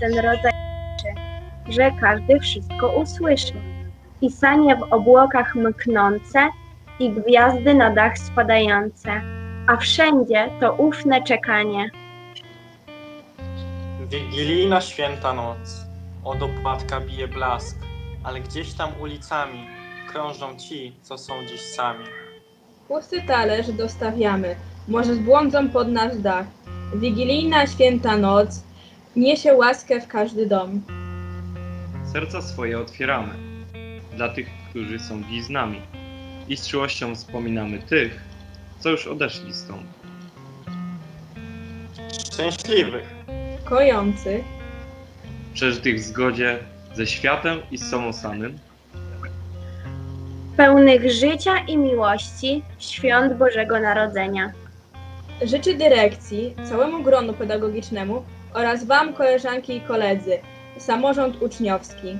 ten rodzaj rzeczy, że każdy wszystko usłyszy. I sanie w obłokach mknące, i gwiazdy na dach spadające, a wszędzie to ufne czekanie. Wigilijna święta noc, od opłatka bije blask, ale gdzieś tam ulicami krążą ci, co są dziś sami. Pusty talerz dostawiamy, może zbłądzą pod nasz dach. Wigilijna święta noc niesie łaskę w każdy dom. Serca swoje otwieramy dla tych, którzy są dziś z nami. I z czułością wspominamy tych, co już odeszli stąd. Szczęśliwych, Kojący, Przeżytych w zgodzie ze światem i z sobą samym, Pełnych życia i miłości, świąt Bożego Narodzenia. Życzy dyrekcji, całemu gronu pedagogicznemu oraz Wam, koleżanki i koledzy, samorząd uczniowski.